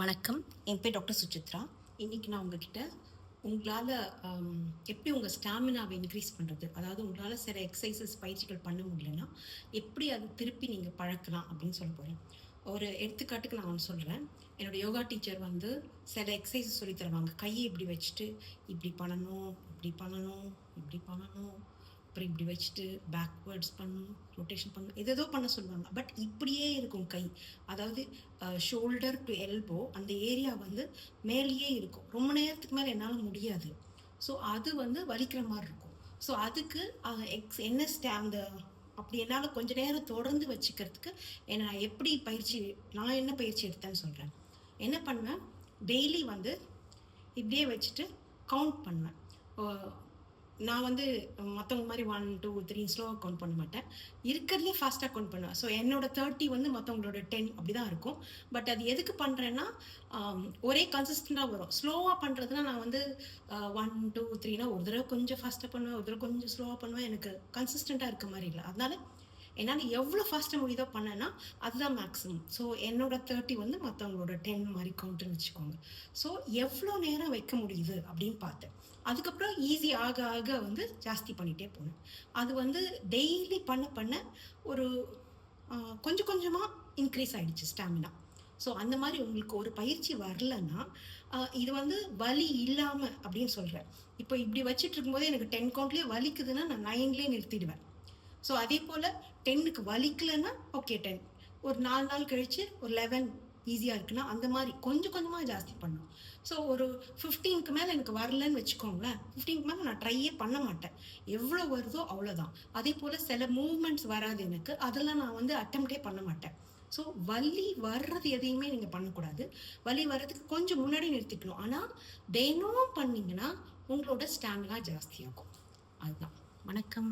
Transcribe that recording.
வணக்கம். என் பேர் டாக்டர் சுசித்ரா. இன்றைக்கி நான் உங்ககிட்ட உங்களால் எப்படி உங்கள் ஸ்டாமினாவை இன்க்ரீஸ் பண்ணுறது அதாவது உங்களால் சில எக்ஸசைசஸ் பயிற்சிகள் பண்ண முடியலன்னா எப்படி அது திருப்பி நீங்கள் பழக்கலாம் அப்படின்னு சொல்ல போகிறேன் ஒரு எடுத்துக்காட்டுக்கு நான் ஒன்று சொல்கிறேன் என்னோட யோகா டீச்சர் வந்து சில எக்ஸசைஸ் சொல்லி தருவாங்க. கையை இப்படி வச்சுட்டு இப்படி பண்ணணும் இப்படி பண்ணணும் இப்படி பண்ணணும் அப்புறம் இப்படி வச்சுட்டு பேக்வேர்ட்ஸ் பண்ணணும் ரொட்டேஷன் பண்ணணும் எதேதோ பண்ண சொல்லுவாங்க. பட் இப்படியே இருக்கும் கை. அதாவது ஷோல்டர் டு எல்போ அந்த ஏரியா வந்து மேலேயே இருக்கும். ரொம்ப நேரத்துக்கு மேலே என்னால் முடியாது. ஸோ அது வந்து வலிக்கிற மாதிரி இருக்கும். ஸோ அதுக்கு எக்ஸ் என்ன ஸ்டே அந்த அப்படி என்னால் கொஞ்ச நேரம் தொடர்ந்து வச்சுக்கிறதுக்கு என்னை நான் எப்படி பயிற்சி நான் என்ன பயிற்சி எடுத்தேன்னு சொல்கிறேன் என்ன பண்ணுவேன்? டெய்லி வந்து இப்படியே வச்சுட்டு கவுண்ட் பண்ணுவேன். நான் வந்து மற்றவங்க மாதிரி ஒன் டூ த்ரீ ஸ்லோவாக கவுண்ட் பண்ண மாட்டேன். இருக்கிறதுலே ஃபாஸ்ட்டாக கவுண்ட் பண்ணுவேன். ஸோ என்னோட தேர்ட்டி வந்து மற்றவங்களோட டென் அப்படி தான் இருக்கும். பட் அது எதுக்கு பண்ணுறேன்னா ஒரே கன்சிஸ்டண்ட்டாக வரும். ஸ்லோவாக பண்ணுறதுனா நான் வந்து ஒன் டூ த்ரீனா ஒரு தடவை கொஞ்சம் ஃபாஸ்ட்டாக பண்ணுவேன் ஒரு தடவை கொஞ்சம் ஸ்லோவாக பண்ணுவேன். எனக்கு கன்சிஸ்டண்ட்டாக இருக்க மாதிரி இல்லை. அதனால என்னால் எவ்வளோ ஃபாஸ்ட்டாக முடியுதோ பண்ணேன்னா அதுதான் மேக்ஸிமம் ஸோ என்னோட தேர்ட்டி வந்து மற்றவங்களோட டென் மாதிரி கவுண்ட்டுன்னு வச்சுக்கோங்க. ஸோ எவ்வளோ நேரம் வைக்க முடியுது அப்படின்னு பார்த்தேன். அதுக்கப்புறம் ஈஸி ஆக ஆக வந்து ஜாஸ்தி பண்ணிகிட்டே போனேன். அது வந்து டெய்லி பண்ண பண்ண ஒரு கொஞ்சம் கொஞ்சமாக இன்க்ரீஸ் ஆகிடுச்சு ஸ்டாமினா ஸோ அந்த மாதிரி உங்களுக்கு ஒரு பயிற்சி வரலன்னா இது வந்து வலி இல்லாமல் அப்படின்னு சொல்கிறேன் இப்போ இப்படி வச்சுட்டு இருக்கும்போது எனக்கு டென் கவுண்ட்லேயே வலிக்குதுன்னா நான் நைன்லேயே நிறுத்திடுவேன். ஸோ அதே போல் டென்னுக்கு வலிக்கலைன்னா ஓகே டென் ஒரு நாலு நாள் கழித்து ஒரு லெவன் ஈஸியாக இருக்குன்னா அந்த மாதிரி கொஞ்சம் கொஞ்சமாக ஜாஸ்தி பண்ணும். ஸோ ஒரு ஃபிஃப்டீனுக்கு மேலே எனக்கு வரலன்னு வச்சுக்கோங்களேன் ஃபிஃப்டீனுக்கு மேலே நான் ட்ரையே பண்ண மாட்டேன். எவ்வளோ வருதோ அவ்வளோதான். அதே போல் சில மூவ்மெண்ட்ஸ் வராது எனக்கு. அதெல்லாம் நான் வந்து அட்டம்ப்டே பண்ண மாட்டேன். ஸோ வலி வர்றது எதையுமே நீங்கள் பண்ணக்கூடாது. வலி வர்றதுக்கு கொஞ்சம் முன்னாடி நிறுத்திக்கணும். ஆனால் தினமும் பண்ணிங்கன்னா உங்களோட ஸ்டாமினா ஜாஸ்தியாகும். அதுதான். வணக்கம்.